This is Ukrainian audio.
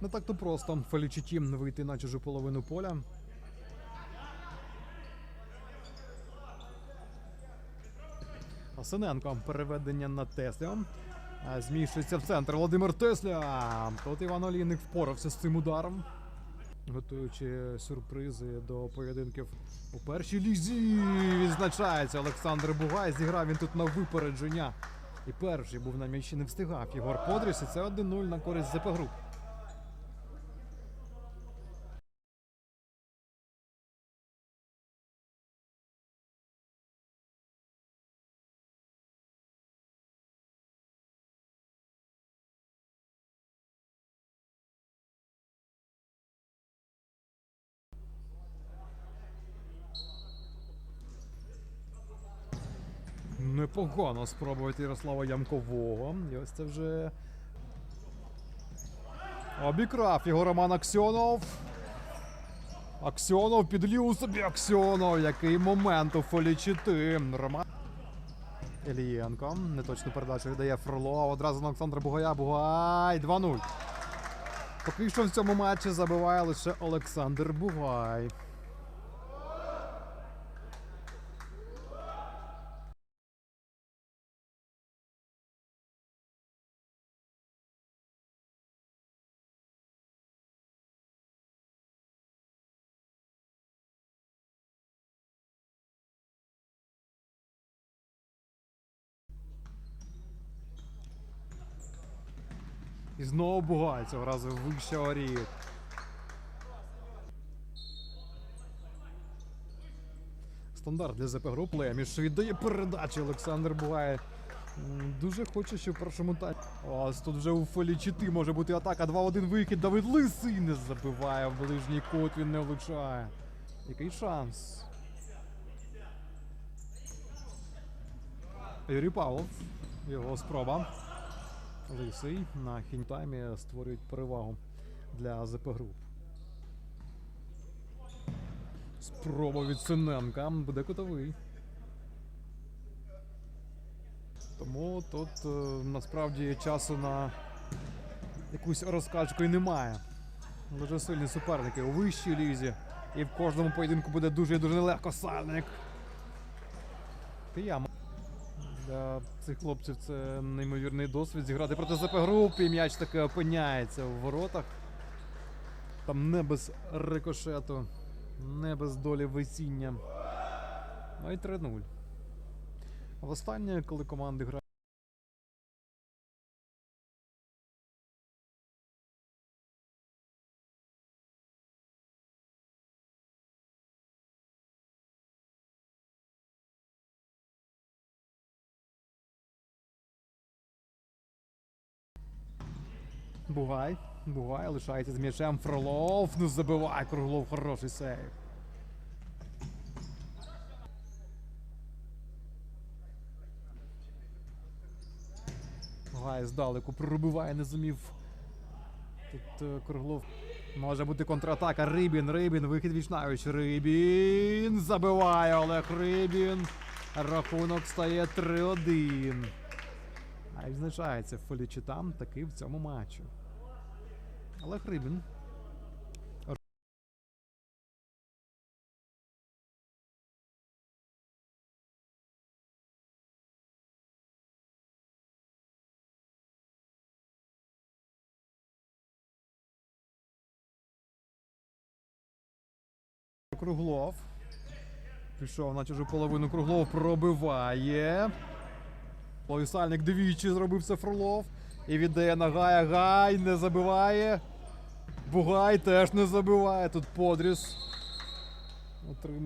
Не так то просто Фелічіті вийти на чужу половину поля. Осиненко переведення на Теслю. А, Зміщується в центр Володимир Тесля. Тут Іван Олійник впорався з цим ударом. Готуючи сюрпризи до поєдинків у першій лізі. Відзначається Олександр Бугай. Зіграв він тут на випередження. І перший був на м'ячі, не встигав. Єгор Подріс. І це 1-0 на користь ЗП груп. Непогано спробувати Ярослава Ямкового. І ось це вже. Обікрав його Роман Аксьонов. Аксьонов підлів у собі Аксьонов. Який момент у Фолічити. Роман. Елієнко. Неточну передачу віддає Фроло. Одразу на Олександра Бугая. Бугай. 2-0. Поки що в цьому матчі забиває лише Олександр Бугай. І знову Бугай цього разу вище оріє. Стандарт для ЗП груп Леміш віддає передачі Олександр Бугай. Дуже хоче, щоб в першому таймі. Ось тут вже у Фелічити може бути атака. 2-1 вихід. Давид Лисий не забиває в ближній кут, він не влучає. Який шанс? Юрій Павлов. Його спроба. Лисий на хінтаймі створюють перевагу для АЗП груп. Спроба від Синенка буде кутовий. Тому тут е, насправді часу на якусь розкачку і немає. Дуже сильні суперники у вищій лізі. І в кожному поєдинку буде дуже дуже нелегко сальник. Кияма. Для цих хлопців це неймовірний досвід зіграти проти ЗП груп і м'яч таки опиняється у воротах. Там не без рикошету, не без долі весіння. Ну і 3-0. А Востаннє, коли команди грають. Бугай. Бугай лишається з м'ячем. Фролов. Ну забиває Круглов. Хороший сейв. Бугай здалеку пробиває, не зумів. Тут е, Круглов. Може бути контратака. Рибін, Рибін, вихід вічнавич. Рибін. Забиває Олег Рибін. Рахунок стає 3-1. А відзначається Фелічитам таки в цьому матчі. Олег Рибін. Круглов. Пішов на чужу половину Круглов пробиває. Лойсальник двічі зробив це Фролов. І віддає на Гая. Гай не забиває. Бугай теж не забиває. Тут подріс. Отримав.